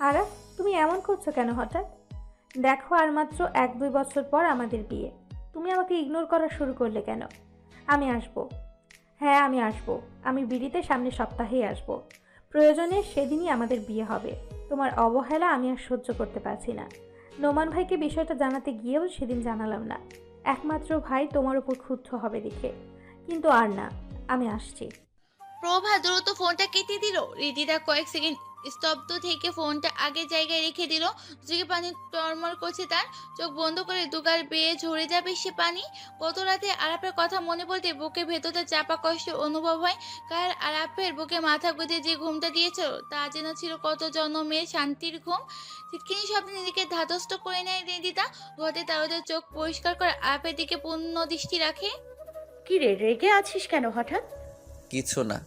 আরাফ তুমি এমন করছ কেন হঠাৎ? দেখো আর মাত্র এক দুই বছর পর আমাদের বিয়ে। তুমি আমাকে ইগনোর করা শুরু করলে কেন? আমি আসব। হ্যাঁ আমি আসব। আমি বিড়িতে সামনের সপ্তাহেই আসব। প্রয়োজনে সেদিনই আমাদের বিয়ে হবে। তোমার অবহেলা আমি আর সহ্য করতে পারছি না। নোমান ভাইকে বিষয়টা জানাতে গিয়েও সেদিন জানালাম না। একমাত্র ভাই তোমার উপর ক্ষুব্ধ হবে দেখে। কিন্তু আর না, আমি আসছি। প্রভা, দ্রুত ফোনটা কেটে দিল। রিদিদা কয়েক সেকেন্ড স্তব্ধ থেকে ফোনটা আগের জায়গায় রেখে দিল। চোখে পানি টরমর করছে তার। চোখ বন্ধ করে দুগার বেয়ে ঝরে যাবে সে পানি। গত রাতে আরাপের কথা মনে পড়তে বুকের ভেতরটা চাপা কষ্ট অনুভব হয়। কার আরাপের বুকে মাথা গুঁজে যে ঘুমটা দিয়েছিল, তা যেন ছিল কত জন্মের শান্তির ঘুম। চিৎকিনি শব্দে নিজেকে ধাতস্থ করে নেয় রিদিতা ঘটে তার ওদের চোখ পরিষ্কার করে আরাপের দিকে পূর্ণ দৃষ্টি রাখে। কি রে রেগে আছিস কেন হঠাৎ? কিছু না।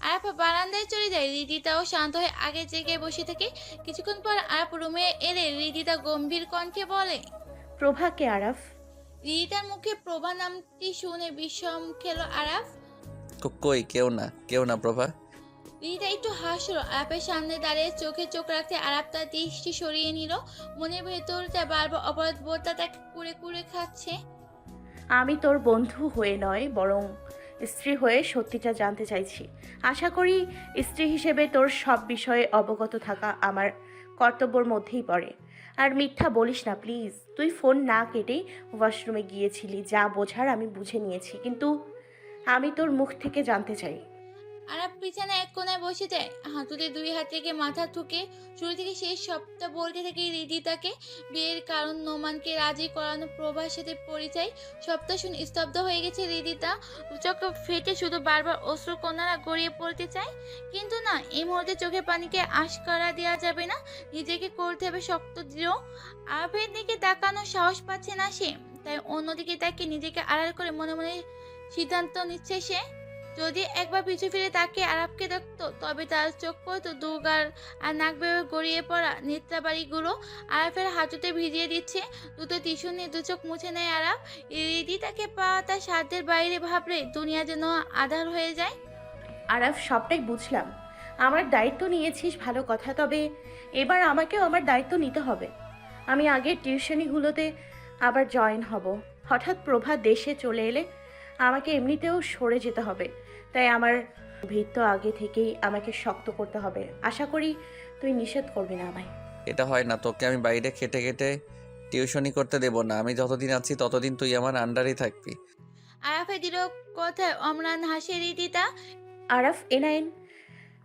আরাপ বারান্দায় চলে যায়। রিদিতাও শান্ত হয়ে আগে জেগে বসে থাকে। কিছুক্ষণ পর আরাপ রুমে এলে রিদিতা গম্ভীর কণ্ঠে বলে প্রভাকে আরাফ? রিদিতার মুখে প্রভা নামটি শুনে বিষম খেল আরাফ। কো- কই কেউ না কেউ না প্রভা। রিদিতা একটু হাসলো। আরাপের সামনে দাঁড়িয়ে চোখে চোখ রাখতে আরাপ তার দৃষ্টি সরিয়ে নিল। মনের ভেতরটা বারবার অপরাধ বোধটা তাকে কুড়ে কুড়ে খাচ্ছে। আমি তোর বন্ধু হয়ে নয়, বরং স্ত্রী হয়ে সত্যিটা জানতে চাইছি। আশা করি স্ত্রী হিসেবে তোর সব বিষয়ে অবগত থাকা আমার কর্তব্যর মধ্যেই পড়ে। আর মিথ্যা বলিস না, প্লিজ। তুই ফোন না কেটে ওয়াশরুমে গিয়েছিলি, যা বোঝার আমি বুঝে নিয়েছি। কিন্তু আমি তোর মুখ থেকে জানতে চাই। আরাপ বিছানা এক কোনায় বসে যায়। হাঁটুতে দুই হাত থেকে মাথা ঠুকে শুরু থেকে শেষ সপ্তাহ বলতে থাকে রিদিতাকে বিয়ের কারণ নোমানকে রাজি করানো, প্রভার সাথে পরিচয় সপ্তাহ শুনে স্তব্ধ হয়ে গেছে রিদিতা চোখ ফেটে শুধু বারবার অশ্রু কন্যারা গড়িয়ে পড়তে চায়। কিন্তু না, এই মুহূর্তে চোখের পানিকে আশকারা দেওয়া যাবে না। নিজেকে করতে হবে শক্ত দৃঢ় আরবের দিকে তাকানোর সাহস পাচ্ছে না সে। তাই অন্যদিকে তাকে নিজেকে আড়াল করে মনে মনে সিদ্ধান্ত নিচ্ছে সে। যদি একবার পিছু ফিরে তাকে আরাপকে দেখত, তবে তার চোখ পড়তো দুগার আর নাক বেয়ে গড়িয়ে পড়া নেত্রাবাড়িগুলো আরাফের হাঁটুতে ভিজিয়ে দিচ্ছে, দুটো টিস্যু নিয়ে দু চোখ মুছে নেয় আরাপ রিদি তাকে পাওয়া তার সাধ্যের বাইরে ভাবলে দুনিয়া যেন আধার হয়ে যায়। আরাফ, সবটাই বুঝলাম। আমার দায়িত্ব নিয়েছিস ভালো কথা, তবে এবার আমাকেও আমার দায়িত্ব নিতে হবে। আমি আগের টিউশনিগুলোতে আবার জয়েন হব। হঠাৎ প্রভা দেশে চলে এলে আমাকে এমনিতেও সরে যেতে হবে। তাই আমার ভিত্ত আগে থেকেই আমাকে শক্ত করতে হবে। আশা করি তুই নিষেধ করবি না আমায়। এটা হয় না তোকে আমি বাইরে খেটে খেটে টিউশনি করতে দেব না। আমি যতদিন আছি ততদিন তুই আমার আন্ডারেই থাকবি। আরাফে দিল কথায়? অমরান হাসে রিদিতা আরাফ এনায়েন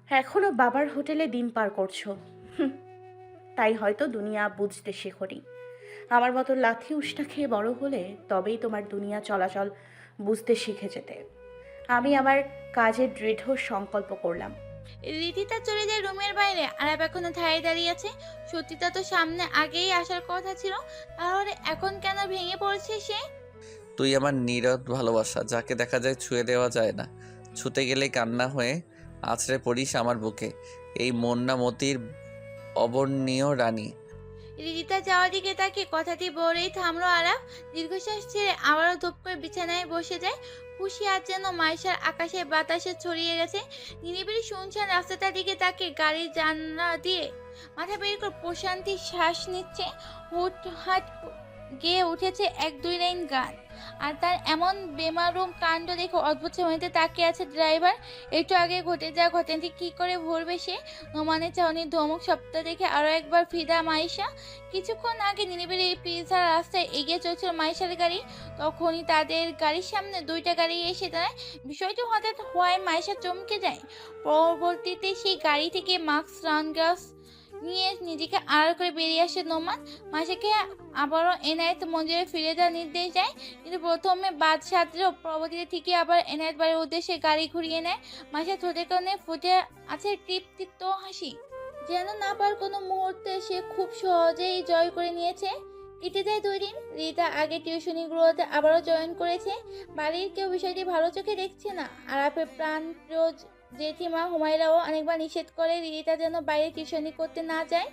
এখনও বাবার হোটেলে দিন পার করছ। হুঁ, তাই হয়তো দুনিয়া বুঝতে শেখনি। আমার মতো লাথি উষ্টা খেয়ে বড় হলে তবেই তোমার দুনিয়া চলাচল বুঝতে শিখে যেতে। আমি আমার কাজের দৃঢ় সংকল্প করলাম। রিদিতা চলে যায় রুমের বাইরে আরাপ এখনও ধারে দাঁড়িয়ে আছে। সত্যিটা তো সামনে আগেই আসার কথা ছিল তাহলে এখন কেন ভেঙে পড়ছে সে? তুই আমার নীরদ ভালোবাসা যাকে দেখা যায় ছুঁয়ে দেওয়া যায় না। ছুতে গেলে কান্না হয়ে আছড়ে পড়িস আমার বুকে। এই মন্না মতির অবর্ণীয় রানী। রিদিতা যাওয়ার দিকে তাকে কথাটি বলেই থামলো আরাফ দীর্ঘশ্বাস ছেড়ে আবারও ধূপ করে বিছানায় বসে যায়। খুশি আর যেন মাইশার আকাশে বাতাসে ছড়িয়ে গেছে। নিরিবিলি শুনছেন রাস্তাটার দিকে তাকে গাড়ির জানলা দিয়ে মাথা বের করে প্রশান্তির শ্বাস নিচ্ছে। হুট হাট গেয়ে উঠেছে এক দুই লাইন গান। আর তার এমন বেমারুম কাণ্ড দেখে অদ্ভুত সময়তে তাকিয়ে আছে ড্রাইভার। একটু আগে ঘটে যাওয়া ঘটনাটি কি করে ভরবে সে? নোমানের চাউনির ধমক সপ্তাহ দেখে আরও একবার ফিদা মাইশা। কিছুক্ষণ আগে নিরিবিলি পিজা রাস্তায় এগিয়ে চলছিল মাইশার গাড়ি। তখনই তাদের গাড়ির সামনে দুইটা গাড়ি এসে দাঁড়ায়। বিষয়টি হঠাৎ হওয়ায় মাইশা চমকে যায়। পরবর্তীতে সেই গাড়ি থেকে মাস্ক সানগ্লাস নিয়ে নিজেকে আড়াল করে বেরিয়ে আসে নোমান। মাইশাকে আবারও এনায়েত মন্দিরে ফিরে যাওয়ার নির্দেশ দেয়। কিন্তু প্রথমে বাদ সাধলেও পরবর্তীতে ঠিকই আবার এনায়েত বাড়ির উদ্দেশ্যে গাড়ি ঘুরিয়ে নেয়। মাসে ঠোঁটের কারণে ফুটে আছে তৃপ্তিত্ব হাসি। যেন না পার কোনো মুহূর্তে সে খুব সহজেই জয় করে নিয়েছে। কেটে যায় দুই দিন। রিতা আগে টিউশনিগুলোতে আবারও জয়েন করেছে। বাড়ির কেউ বিষয়টি ভালো চোখে দেখছে না। আরাফের প্রাণ রোজ জেঠিমা হুমায়রাও অনেকবার নিষেধ করে রিতা যেন বাইরে টিউশনি করতে না যায়।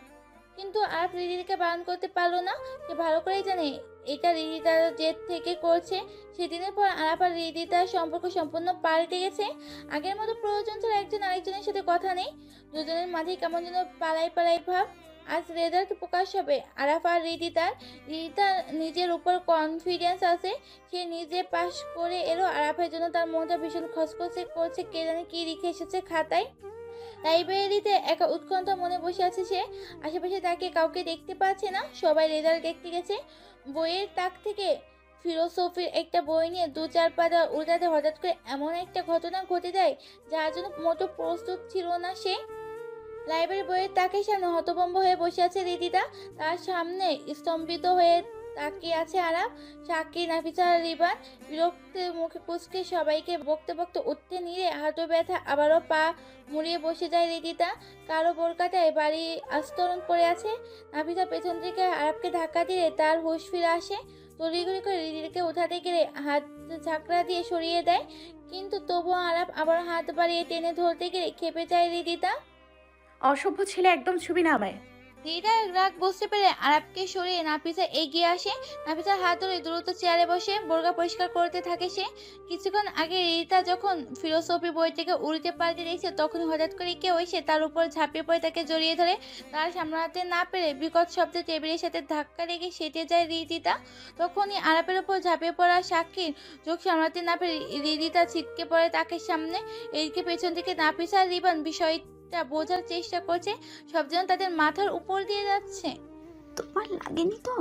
কিন্তু আরাফ রিদিকে বারণ করতে পারল না সে ভালো করেই জানে এটা রিদিতার জেদ থেকে করছে। সেদিনের পর আরাপ আর রিদিতার সম্পর্ক সম্পূর্ণ পাল্টে গেছে। আগের মতো প্রয়োজন ছাড়া একজন আরেকজনের সাথে কথা নেই। দুজনের মাঝে কেমন যেন পালাই পালাই ভাব। আজ রেজাল্ট প্রকাশ হবে। আরাফ আর রিদিতার রিদিতার নিজের উপর কনফিডেন্স আছে। সে নিজে পাশ করে এলো। আরাফের জন্য তার মনটা ভীষণ খসখসে করছে। কে জানে কী লিখে এসেছে খাতায়। লাইব্রেরিতে একা উৎকণ্ঠা মনে বসে আছে সে। আশেপাশে তাকে কাউকে দেখতে পাচ্ছে না, সবাই রেজাল্ট দেখতে গেছে। বইয়ের তাক থেকে ফিলোসফির একটা বই নিয়ে দু চার পাতা উল্টাতে হঠাৎ করে এমন একটা ঘটনা ঘটে যায়, যার জন্য মোটো প্রস্তুত ছিল না সে। লাইব্রেরি বইয়ের তাকের সামনে হতভম্ব হয়ে বসে আছে দিদিটা তার সামনে স্তম্ভিত হয়ে তাকিয়ে আছে আরাম। সাক্ষী, নাফিসা, রিবান বিরক্তের মুখে কুচকে সবাইকে বকতে বকতে উঠতে নিয়ে হাঁটু ব্যথা আবারও পা মুড়িয়ে বসে যায় রিদিতা। কারও বোরকাটায় বাড়ি আস্তরণ পড়ে আছে। নাফিসা পেছন থেকে আরবকে ধাক্কা দিলে তার হুঁশ ফিরে আসে। তড়িঘড়ি করে রিদিকে উঠাতে গেলে হাত ঝাঁকড়া দিয়ে সরিয়ে দেয়। কিন্তু তবুও আরাপ আবার হাত বাড়িয়ে টেনে ধরতে গেলে খেপে যায় রিদিতা। অসভ্য ছেলে একদম ছবি না আমায় রিদিতার রাগ বুঝতে পেরে আরাপকে সরিয়ে নাফিসা এগিয়ে আসে। নাফিসার হাত ধরে দ্রুত চেয়ারে বসে বোরগা পরিষ্কার করতে থাকে সে। কিছুক্ষণ আগে রিতা যখন ফিলোসফি বই থেকে উল্টে পাল্টে দেখছে, তখন হঠাৎ করে কেউ এসে তার উপর ঝাঁপিয়ে পড়ে তাকে জড়িয়ে ধরে। তার সামলাতে না পেরে বিকট শব্দে টেবিলের সাথে ধাক্কা লেগে সেটে যায় রিদিতা। তখনই আরাপের উপর ঝাঁপিয়ে পড়া সাক্ষীর চোখ সামলাতে না পেরে রিদিতা ছিটকে পড়ে তাকে সামনে। এদিকে পেছন থেকে নাফিসা রিবান বিষয়টা বোঝার চেষ্টা করছে সব যেন তাদের মাথার উপর দিয়ে যাচ্ছে। তোমার লাগেনি তো?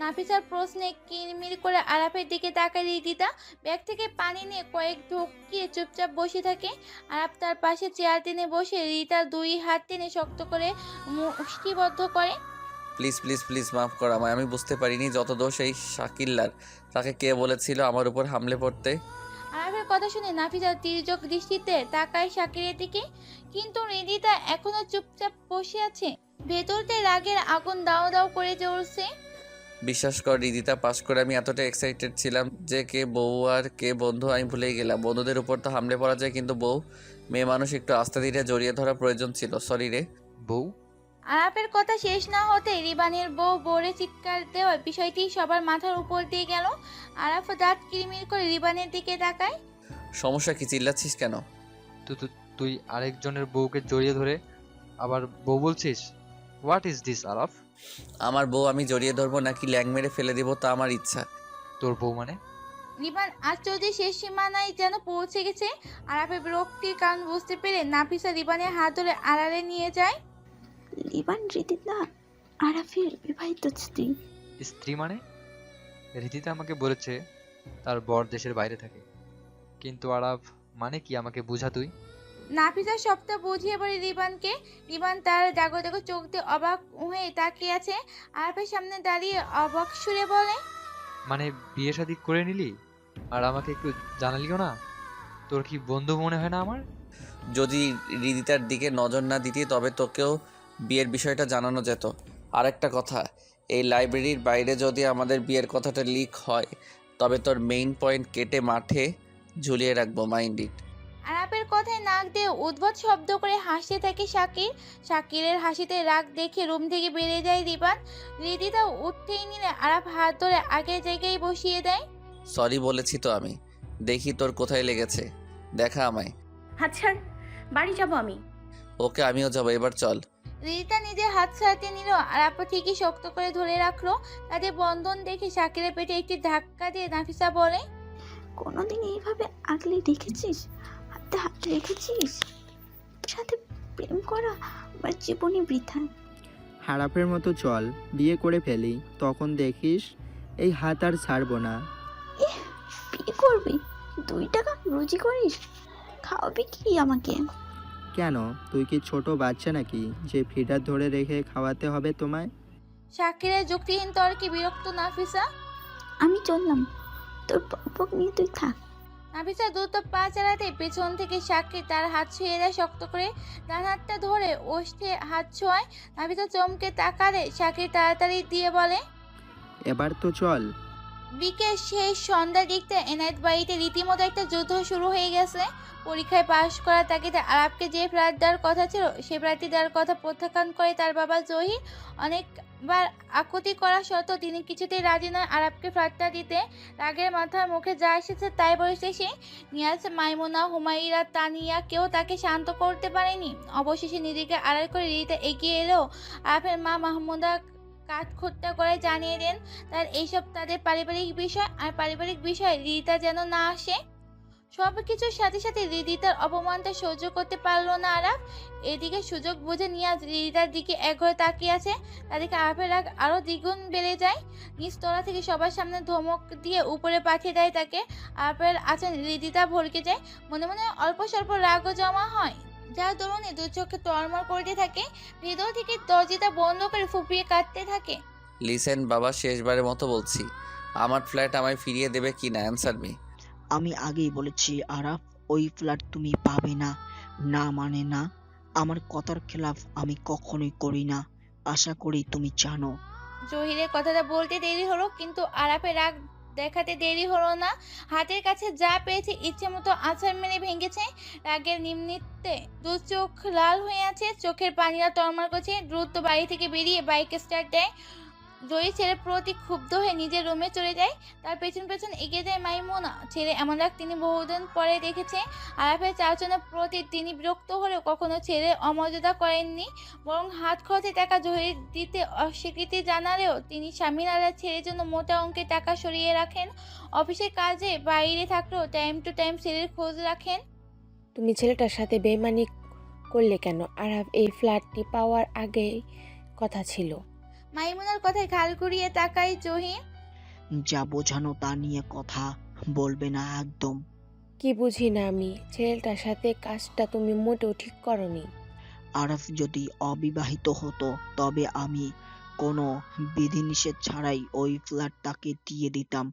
নাফিসার প্রশ্নে কিরমির করে আরাফের দিকে তাকায় রিদিতা ব্যাগ থেকে পানি নিয়ে কয়েক ঢোকিয়ে চুপচাপ বসে থাকে। আরাফ তার পাশে চেয়ার টেনে বসে রিতার দুই হাত টেনে শক্ত করে মুষ্টিবদ্ধ করে। প্লিজ প্লিজ প্লিজ মাফ কর আমায় আমি বুঝতে পারিনি যত দোষ এই শাকিল্লার। তাকে কে বলেছিল আমার উপর হামলে পড়তে? আরাফের কথা শুনে নাফিসা তির্যক দৃষ্টিতে তাকায় শাকিরের দিকে। কিন্তু রিদিতা এখনও চুপচাপ বসে আছে। ভেতরতে রাগের আগুন দাও দাও করে জ্বলছে। বিশ্বাস কর রিদিতা পাশ করে আমি এতটা এক্সাইটেড ছিলাম যে কে বউ আর কে বন্ধু আমি ভুলেই গেলাম। বন্ধুদের উপর তো হামলে পড়া যায় কিন্তু বউ মেয়ে মানুষ একটু আস্তে ধীরে জড়িয়ে ধরা প্রয়োজন ছিল। সরি রে। বউ? আরাপের কথা শেষ না হতে রিবানের বউ বোরে চিৎকার দেওয়ার বিষয়টি সবার মাথার উপর দিয়ে গেল। আরাফ দাঁত কিরমির করে রিবানের দিকে তাকায়। সমস্যা কি চিল্লাচ্ছিস কেন? তুই তুই- তুই আরেকজনের বউকে জড়িয়ে ধরে আবার বউ বলছিস? হোয়াট ইজ দিস আরাফ আমার বউ আমি জড়িয়ে ধরবো নাকি ল্যাং মেরে ফেলে দেবো তা আমার ইচ্ছা। তোর বউ মানে? রিবান আশ্চর্য শেষ সীমানায় যেন পৌঁছে গেছে। আরাফের বিরক্তির কারণ বুঝতে পেরে নাফিসা রিবানের হাত ধরে আড়ালে নিয়ে যায়। লিবান রিদিতা আরাফের বিবাহিত স্ত্রী। স্ত্রী মানে? রীতিতে আমাকে বলেছে তার বর দেশের বাইরে থাকে। কিন্তু আরাফ মানে কি আমাকে বুঝা তুই? নাফিসা সবটা বুঝিয়ে বলে রিবানকে রিবান তার জাগো জাগো চোখ দিয়ে অবাক হয়ে তাকিয়ে আছে। আরাফের সামনে দাঁড়িয়ে অবাক সুরে বলে মানে বিয়ে শাদি করে নিলি? আর আমাকে একটু জানালিও না? তোর কি বন্ধু মনে হয় না আমার? যদি রিদিতার দিকে নজর না দিতি তবে তোকেও বিয়ের বিষয়টা জানানো যেত। আরেকটা কথা এই লাইব্রেরির বাইরে যদি আমাদের বিয়ের কথাটা লিক হয় তবে তোর মেইন পয়েন্ট কেটে মাঠে ঝুলিয়ে রাখব মাইন্ড ইট আরাপের কথায় নাক দিয়ে উদ্ভট শব্দ করে হাসতে থাকে শাকির। শাকিরের হাসিতে রাগ দেখে রুম থেকে বেরিয়ে যায় রিবান রিদিতা উঠতেই নিলে আরাপ হাত ধরে আগের জায়গায় বসিয়ে দেয়। সরি বলেছি তো আমি। দেখি তোর কোথায় লেগেছে। দেখা আমায়। আচ্ছা বাড়ি যাব আমি। ওকে আমিও যাব এবার চল। রিদিতা নিজের হাত ছাড়তে নিল আরাপা ঠিকই শক্ত করে ধরে রাখল। তাদের বন্ধন দেখে শাকিরের পেটে একটি ধাক্কা দিয়ে নাফিসা বলে কোনোদিন এইভাবে আগলে দেখেছিস হাতে হাত রেখেছিস? তোর সাথে প্রেম করা আমার জীবনে বৃথা। হারাপের মতো চল বিয়ে করে ফেলি তখন দেখিস এই হাত আর ছাড়বো না। বিয়ে করবি? দুই টাকা রুজি করিস? খাওয়াবি কি আমাকে? কেন? তুই কি ছোট বাচ্চা নাকি যে ফিডার ধরে রেখে খাওয়াতে হবে তোমায়? শাকিরের যুক্তিহীন তর্কে বিরক্ত নাফিসা। আমি চললাম। তোর পক নিয়ে তুই থাক। নাফিসা দ্রুত পা চালাতে পেছন থেকে সাক্ষী তার হাত ছুঁয়ে দেয় শক্ত করে। ডান হাতটা ধরে ওষ্ঠে হাত ছোঁয়ায়। নাফিসা চমকে তাকালে সাকির তাড়াতাড়ি দিয়ে বলে এবার তো চল। বিকেল শেষ সন্ধ্যার দিকটা এনায়েত বাড়িতে রীতিমতো একটা যুদ্ধ শুরু হয়ে গেছে। পরীক্ষায় পাশ করা তাকে আরবকে যে ফ্ল্যাট দেওয়ার কথা ছিল, সে ফ্ল্যাটটি দেওয়ার কথা প্রত্যাখ্যান করে তার বাবা জহির। অনেকবার আকুতি করা সত্ত্বেও তিনি কিছুতেই রাজি নয় আরবকে ফ্ল্যাটটা দিতে। রাগের মাথায় মুখে যা এসেছে তাই বলেছে সে। নিয়াজ, মাইমুনা হুমাইরা তানিয়া কেউ তাকে শান্ত করতে পারেনি। অবশেষে নিজেকে আড়াল করে রিতা এগিয়ে এলেও আরফের মা মাহমুদা কাঠ খোট্টা করে জানিয়ে দেন, তার এইসব তাদের পারিবারিক বিষয় আর পারিবারিক বিষয় রিতা যেন না আসে? সব কিছুর সাথে সাথে রিদিতার অপমানটা সহ্য করতে পারল না আরাফ। এদিকে সুযোগ বুঝে নিয়ে রিদিতার দিকে একঘরে তাকিয়ে আছে। তাদেরকে আরাফের রাগ আরও দ্বিগুণ বেড়ে যায়। নিচতলা থেকে সবার সামনে ধমক দিয়ে উপরে পাঠিয়ে দেয় তাকে। আরাফের আছেন রিদিতা ভরকে যায়। মনে মনে অল্প স্বল্প রাগও জমা হয়। যার দরুনে দু চোখে তরমর করতে থাকে হৃদয় থেকে দরজাটা বন্ধ করে ফুপিয়ে কাটতে থাকে। লিসেন বাবা শেষবারের মতো বলছি আমার ফ্ল্যাট আমায় ফিরিয়ে দেবে কি না? অ্যান্সার মি আমি আগেই বলেছি আরাফ ওই ফ্ল্যাট তুমি পাবে না। না মানে না আমার কথার খেলাফ আমি কখনোই করি না। আশা করি তুমি জানো। জহিরের কথাটা বলতে দেরি হলো কিন্তু আরাফের রাগ দেখাতে দেরি হলো না। হাতের কাছে যা পেয়েছে ইচ্ছে মতো আছাড় মেরে ভেঙেছে। রাগের নিম্নিতে দু চোখ লাল হয়ে আছে। চোখের পানিরা তরমার করছে। দ্রুত বাড়ি থেকে বেরিয়ে বাইক স্টার্ট দেয়। জয়ী ছেলে প্রতি ক্ষুব্ধ হয়ে নিজের রুমে চলে যায়। তার পেছন পেছন এগিয়ে যায় মাইমোনা। ছেলে এমন রাগ তিনি বহুদিন পরে দেখেছে। আরাফের চারজনের প্রতি তিনি বিরক্ত হলেও কখনো ছেলে অমর্যাদা করেননি। বরং হাত খরচে টাকা জহির দিতে অস্বীকৃতি জানালেও তিনি স্বামীর আলার ছেলের জন্য মোটা অঙ্কের টাকা সরিয়ে রাখেন। অফিসের কাজে বাইরে থাকলেও টাইম টু টাইম ছেলের খোঁজ রাখেন। তুমি ছেলেটার সাথে বেমানি করলে কেন? আরাফ, এই ফ্ল্যাটটি পাওয়ার আগেই কথা ছিল। মাইমুনার কথায় ঘাল ঘুরিয়ে তাকাই জহির। যা বোঝানো তা নিয়ে কথা বলবে না একদম। কি বুঝি না আমি ছেলেটার সাথে কাজটা তুমি মোটেও ঠিক করনি। আরাফ যদি অবিবাহিত হতো তবে আমি কোনো বিধিনিষেধ ছাড়াই ওই ফ্ল্যাট তাকে দিয়ে দিতাম।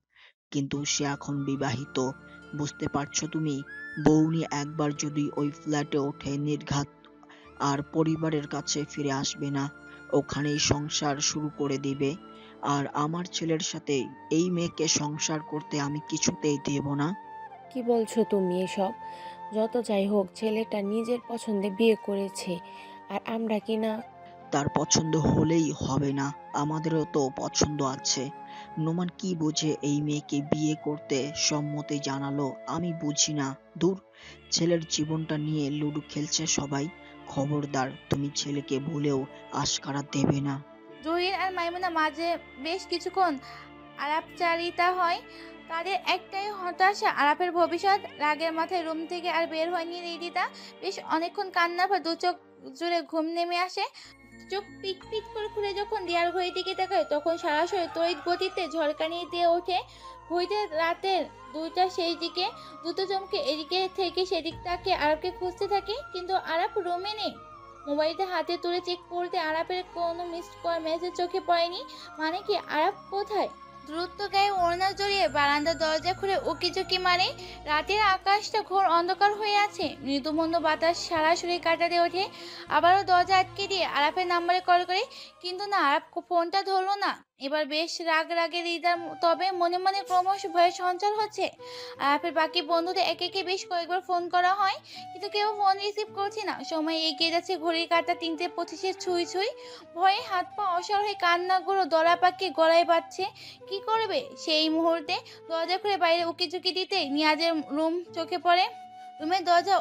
কিন্তু সে এখন বিবাহিত বুঝতে পারছ তুমি? বৌনি একবার যদি ওই ফ্ল্যাটে ওঠে নির্ঘাত আর পরিবারের কাছে ফিরে আসবে না। ওখানেই সংসার শুরু করে দিবে। আর আমার ছেলের সাথে এই মেয়েকে সংসার করতে আমি কিছুতেই দেব না। কি বলছো তুমি এসব? যত যাই হোক ছেলেটা নিজের পছন্দে বিয়ে করেছে। আর আমরা কি না? তার পছন্দ হলেই হবে না। আমাদেরও তো পছন্দ আছে। নোমান কি বুঝে এই মেয়েকে বিয়ে করতে সম্মতি জানালো আমি বুঝি না। দূর ছেলের জীবনটা নিয়ে লুডো খেলছে সবাই। খবরদার, তুমি ছেলেকে ভুলেও আশকারা দেবে না। জহির আর মাইমুনা মাঝে বেশ কিছুক্ষণ আলাপচারিতা হয়। তাদের একটাই হতাশা আরাফের ভবিষ্যৎ। রাগের মাথায় রুম থেকে আর বের হয়নি রিদিতা। বেশ অনেকক্ষণ কান্নার পর দু চোখ জুড়ে ঘুম নেমে আসে। চোখ পিট পিট করে খুলে যখন দেয়ার ঘড়ির দিকে তাকায় তখন সরাসরি তড়িৎ গতিতে ঝলকানি দিয়ে ওঠে। ঘড়িতে রাতের দুইটা সেই দিকে দুটো চমকে এদিকে থেকে সেদিক তাকে আরবকে খুঁজতে থাকে, কিন্তু আরব রুমে নেই। মোবাইলটা হাতে তুলে চেক করতে আরাপের কোনো মিসড কল মেসেজ চোখে পড়েনি। মানে কি আরাপ কোথায়? দ্রুত গায়ে ওড়না জড়িয়ে বারান্দার দরজা খুলে উকি চুকি মারে। রাতের আকাশটা ঘোর অন্ধকার হয়ে আছে। মৃদুমন্দ বাতাস সরাসরি কাটাতে ওঠে। আবারও দরজা আটকে দিয়ে আরাফের নাম্বারে কল করে, কিন্তু না আরাপ ফোনটা ধরলো না। এবার বেশ রাগ রাগে হৃদয় তবে মনে মনে ক্রমশ ভয়ের সঞ্চার হচ্ছে। আরাফের বাকি বন্ধুদের একে একে বেশ কয়েকবার ফোন করা হয়, কিন্তু কেউ ফোন রিসিভ করছে না। সময় এগিয়ে যাচ্ছে ঘড়ির কাঁটা তিনটে পঁচিশে ছুঁই ছুঁই। ভয়ে হাত পা অসর হয়ে কান্নাগুলো দলা পাকিয়ে গলায় বাচ্ছে কি করবে সেই মুহূর্তে? দরজা খুলে বাইরে উকি ঝুঁকি দিতে নিয়াজের রুম চোখে পড়ে। রুমের দরজা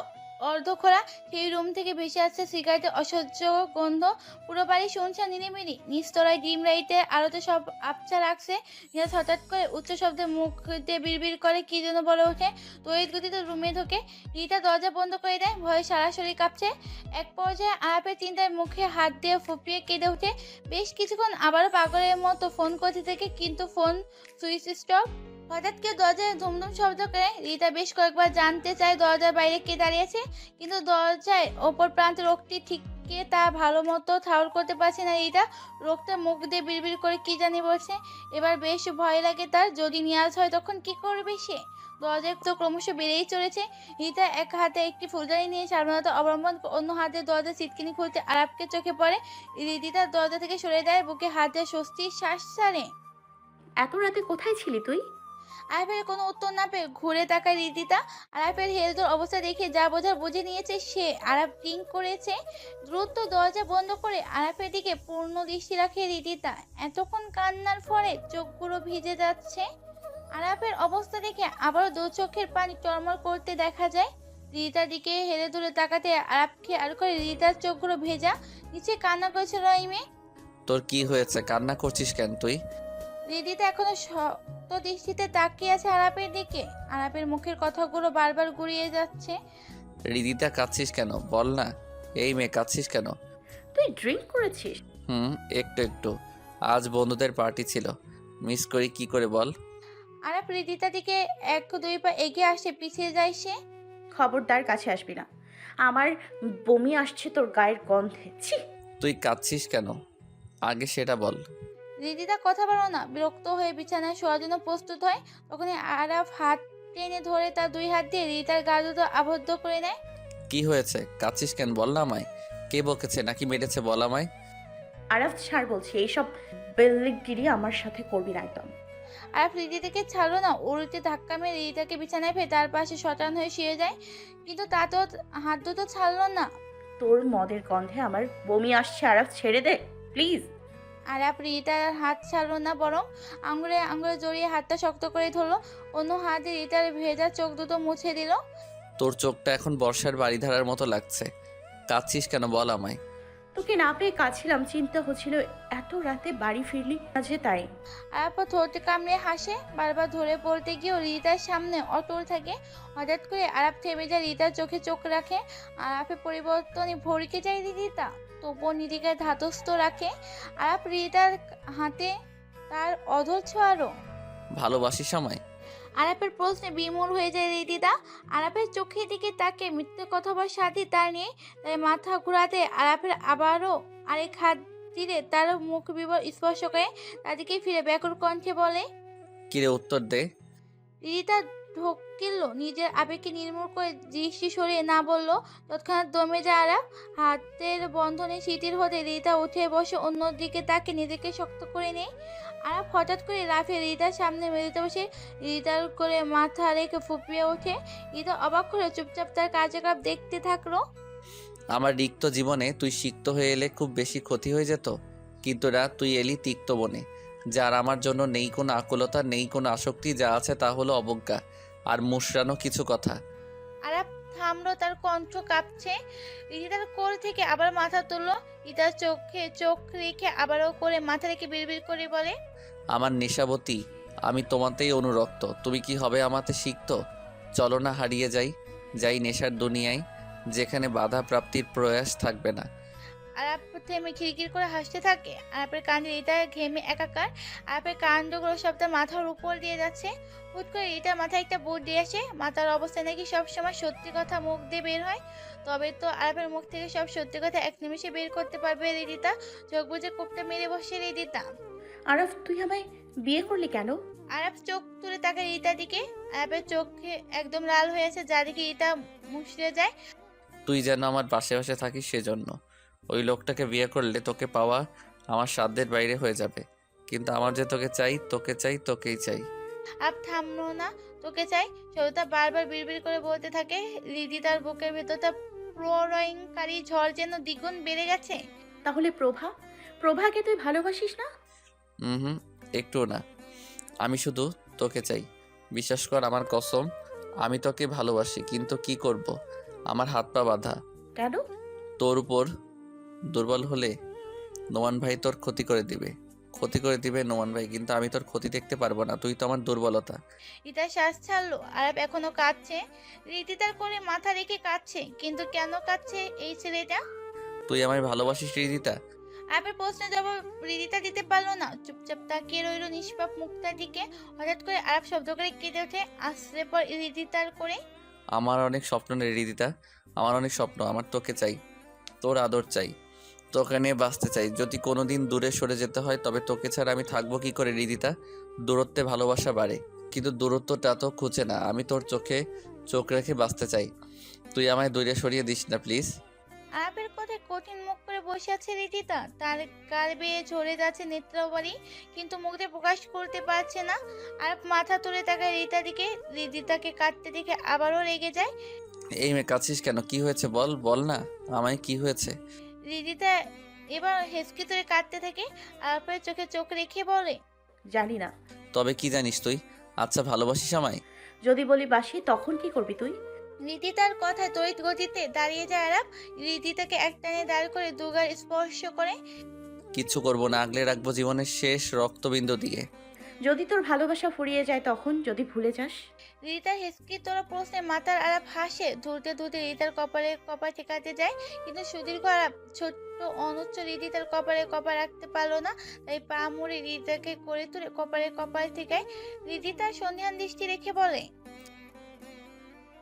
অর্ধ খোলা সেই রুম থেকে ভেসে আসছে সিগারেটের অসহ্য গন্ধ। পুরো বাড়ি শুনছে নিরিমিরি নিস্তলায় ডিম লাইটে আলোতে সব আপচা রাখছে নিয়াজ হঠাৎ করে উচ্চ শব্দে মুখ দিয়ে বিড়বিড় করে, কি যেন বলে ওঠে তড়িৎ গতিতে রুমে ঢোকে। রিতা দরজা বন্ধ করে দেয়, ভয়ে সারা শরীর কাঁপছে। এক পর্যায়ে আরাপের চিন্তায় মুখে হাত দিয়ে ফুপিয়ে কেঁদে ওঠে। বেশ কিছুক্ষণ আবারও পাগলের মতো ফোন করতে থাকে, কিন্তু ফোন সুইচ স্টপ। হঠাৎ কেউ দরজায় ধুমধুম শব্দ করে রিতা বেশ কয়েকবার জানতে চায় দরজার বাইরে কে দাঁড়িয়েছে কিন্তু দরজায় ওপর প্রান্তে রোগটি ঠিককে তা ভালো মতো ঠাউর করতে পারছে না রিতা। রোগটা মুখ দিয়ে বিড়বিড় করে কি জানি বলছে। এবার বেশ ভয় লাগে তার, যদি নিয়াজ হয় তখন কি করবে সে? দরজায় তো ক্রমশ বেড়েই চলেছে। রিতা এক হাতে একটি ফুলদানি নিয়ে সাবধানতা অবলম্বন অন্য হাতে দরজা সিটকিনি খুলতে আরাপকে চোখে পড়ে। রিদিতা দরজা থেকে সরে দেয় বুকে হাত স্বস্তির শ্বাস ছাড়ে। এত রাতে কোথায় ছিলি তুই? আরাফের কোনো উত্তর না পেয়ে ঘুরে তাকায় রিদিতা। আরাফের হেলদোর অবস্থা দেখে যা বোঝার বুঝে নিয়েছে সে। আরাফ ড্রিঙ্ক করেছে, দ্রুত দরজা বন্ধ করে আরাফের দিকে পূর্ণ দৃষ্টি রাখে রিদিতা। এতক্ষণ কান্নার ফলে চোখগুলো ভিজে যাচ্ছে। আরাফের অবস্থা দেখে আবারও দু চোখের পানি টলমল করতে দেখা যায়। রিতার দিকে হেলে ধরে তাকাতে আরাফকে আর করে রিতার চোখগুলো ভেজা, নিচে কান্না করেছিল এই মেয়ে তোর কি হয়েছে? কান্না করছিস কেন তুই? রিদিতা এখনও শক্ত দৃষ্টিতে তাকিয়ে আছে আরাপের দিকে। আরাপের মুখের কথাগুলো বারবার গুড়িয়ে যাচ্ছে। রিদিতা কাঁদছিস কেন? বল না। এই মেয়ে কাঁদছিস কেন? তুই ড্রিঙ্ক করেছিস? হুম একটু একটু। আজ বন্ধুদের পার্টি ছিল। মিস করি কি করে বল? আরাপ রিদিতা দিকে এক দুই পা এগিয়ে আসে পিছিয়ে যায় সে। খবরদার কাছে আসবি না। আমার বমি আসছে তোর গায়ের গন্ধে। ছি! তুই কাঁদছিস কেন? আগে সেটা বল। রিদিতা কথা বলো না। বিরক্ত হয়ে বিছানায় শোয়ার জন্য প্রস্তুত হয়। তখনই আরাফ হাত টেনে ধরে তার দুই হাত দিয়ে রিতার গা দুটো আবদ্ধ করে নেয়। কি হয়েছে? কাঁদছিস কেন? বল না আমায়। কে বকেছে? নাকি মেরেছে? বল আমায়। আরাফ ছাড় বলছি এইসব বেল্লিগিরি আমার সাথে করবি না একদম। আরাফ রিদিতাকে ছাড়লো না। উল্টে ধাক্কা মেরে রিদিতাকে বিছানায় ফেলে তার পাশে শটান হয়ে শুয়ে যায়। কিন্তু তা তো হাত দুটো ছাড়লো না। তোর মদের গন্ধে আমার বমি আসছে। আরাফ ছেড়ে দে প্লিজ। আরাপ রিতার হাত ছাড়লো না বরং আঙুলে আঙুলে জড়িয়ে হাতটা শক্ত করে ধরলো। অন্য হাতে রিতার ভেজা চোখ দুটো মুছে দিল। তোর চোখটা এখন বর্ষার বাড়ি ধারার মতো লাগছে। কাঁদছিস কেন বল আমায়। তোকে না পেয়ে কাছিলাম চিন্তা হচ্ছিল এত রাতে বাড়ি ফিরলি মাঝে তাই। আরাপ ঠোঁটে কামড়ে হাসে বারবার ধরে পড়তে গিয়েও রিতার সামনে অটল থাকে। হঠাৎ করে আরাপ থেমে যায় রিতার চোখে চোখ রাখে। আরাপের পরিবর্তনে ভরকে যায় রিতা তবুও নিজেকে ধাতস্থ রাখে আরাপ রিতার হাতে তার অধর ছোঁয়ারও। ভালোবাসিস আমায়? আরাপের প্রশ্নে বিমূল হয়ে যায় রিদিদা। আরাপের চোখের দিকে তাকে মিথ্যে কথা বলার সাথে তা নিয়ে তার মাথা ঘোরাতে আরাপের আবারও আরেক হাত দিলে তার মুখ বিবর স্পর্শ করে তাদেরকে ফিরে ব্যাকুল কণ্ঠে বলে কিরে উত্তর দে। রিদিতা ঢোকিল, নিজের আবেগকে নির্মূল করে দৃষ্টি সরিয়ে না বলল, তৎক্ষণাৎ দমে যায় আরাপ হাতের বন্ধনে শিথিল হতে রিতা উঠে বসে অন্যদিকে তাকে নিজেকে শক্ত করে নেয়। আরাপ হঠাৎ করে লাফিয়ে রিতার সামনে মেঝেতে বসে রিতার করে মাথা রেখে ফুপিয়ে ওঠে। রিতা অবাক করে চুপচাপ তার কার্যকলাপ দেখতে থাকল। আমার রিক্ত জীবনে তুই সিক্ত হয়ে এলে খুব বেশি ক্ষতি হয়ে যেত। কিন্তু না তুই এলি তিক্ত বনে। যার আমার জন্য নেই কোনো আকুলতা, নেই কোনো আসক্তি, যা আছে তা হলো অবজ্ঞা। আর মুশরানো কিছু কথা। আরাপ থামলো তার কণ্ঠ কাঁপছে। রিতার কোল থেকে আবার মাথা তুললো। রিতার চোখে চোখ রেখে আবারও করে মাথা রেখে বিড়বিড় করে বলে আমার নেশাবতী আমি তোমাতেই অনুরক্ত। তুমি কি হবে আমাতে শিখত চলো না হারিয়ে যাই। যাই নেশার দুনিয়ায় যেখানে বাধা প্রাপ্তির প্রয়াস থাকবে না। আরাপ থেমে খিরকির করে হাসতে থাকে আরাপের কাণ্ডে রিতার ঘেমে একাকার আরাপের কাণ্ডগুলো সব তার মাথার উপর দিয়ে যাচ্ছে। হুট করে রিতার মাথায় একটা বুট দিয়ে আসে মাথার অবস্থা নাকি সবসময় সত্যি কথা মুখ দিয়ে বের হয়। তবে তো আরাপের মুখ থেকে সব সত্যি কথা এক নিমিষে বের করতে পারবে রিদিতা চোখ বুঝে কোপটা মেরে বসে রিদিতা আরাফ তুই আমায় বিয়ে করলি কেন? আরাপ চোখ তুলে তাকে রিতার দিকে আরাপের চোখে একদম লাল হয়ে হয়েছে যা দেখে রিতা মুশড়ে যায়। তুই যেন আমার পাশে পাশে থাকিস সেজন্য। ওই লোকটাকে বিয়ে করলে তোকে পাওয়া আমার সাধ্যের বাইরে হয়ে যাবে। কিন্তু আমার যে তোকে চাই তোকে চাই তোকেই চাই। আর থামলো না তোকে চাই। সবিতা বারবার বিড়বিড় করে বলতে থাকে রিদি তার বুকের ভেতরটা প্রলয়ঙ্কারী ঝড় যেন দ্বিগুণ বেড়ে গেছে। তাহলে প্রভা প্রভাকে তুই ভালোবাসিস না? হুম হুম একটুও না। আমি শুধু তোকে চাই। বিশ্বাস কর আমার কসম আমি তোকে ভালোবাসি কিন্তু কি করব? আমার হাত পা বাঁধা। কেন? তোর উপর দুর্বল হলে নোমান ভাই তোর ক্ষতি করে দিবে। ক্ষতি করে দিবে নোমান ভাই কিন্তু আমি তোর ক্ষতি দেখতে পারব না তুই তো আমার দুর্বলতা। রিতার শ্বাস ছাড়লো আরাপ এখনও কাঁদছে। রীতি তার করে মাথা রেখে কাঁদছে কিন্তু কেন কাঁদছে এই ছেলেটা? তুই আমায় ভালোবাসিস রিদিতা আরাপের প্রশ্নের জবাব রিদিতা দিতে পারল না চুপচাপ তাকিয়ে রইল নিষ্পাপ মুক্তার দিকে। হঠাৎ করে আরাপ শব্দ করে কেঁদে ওঠে আশ্রে পর রিদিতার করে আমার অনেক স্বপ্ন নেই রিদিতা আমার অনেক স্বপ্ন আমার তোকে চাই তোর আদর চাই। তোকে নিয়ে বাঁচতে চাই। যদি কোনো দিন দূরে সরে যেতে হয় তবে তোকে ছাড়া আমি থাকব কি করে রিদিতা? দূরত্বে ভালোবাসা বাড়ে কিন্তু দূরত্বটা তো খুঁজে না। আমি তোর চোখে চোখ রেখে বাঁচতে চাই। তুই আমায় দূরে সরিয়ে দিস না প্লিজ। আরাপের কথা কঠিন মুখ করে বসে আছে রীতিতা তার গাল বেয়ে ঝরে যাচ্ছে নেত্রবাড়ি কিন্তু মুখে প্রকাশ করতে পারছে না। আর মাথা তুলে তাকায় রীতা দিকে। রীতিতাকে কাটতে দেখে আবারও রেগে যায়। এই মেয়ে কাছিস কেন? কি হয়েছে বল বল না। আমায় কি হয়েছে? রীতিতা এবার হেসকি ধরে কাটতে থাকে আরপের চোখে চোখ রেখে বলে জানি না। তবে কি জানিস তুই? আচ্ছা ভালোবাসিস আমায়? যদি বলি বাসি তখন কি করবি তুই? রীতিতার কথায় তড়িৎ গতিতে দাঁড়িয়ে যায় আরাপ রীতিতাকে একটানে দাঁড় করে দুগার স্পর্শ করে কিচ্ছু করব না আগলে রাখব জীবনের শেষ রক্তবিন্দু দিয়ে। যদি তোর ভালোবাসা ফুরিয়ে যায় তখন যদি ভুলে যাস। রিতার হেসকি তোর প্রশ্নে মাথার আলাপ হাসে ধরতে ধরতে রিতার কপালে কপাল ঠেকাতে যায়। কিন্তু সুদীর্ঘ আলাপ ছোট্ট অনুচ্চ রীতি তার কপালে কপাল রাখতে পারল না। তাই পা মুড়ে রিতাকে করে তুলে কপালে কপাল ঠেকায়। রীতি তার দৃষ্টি রেখে বলে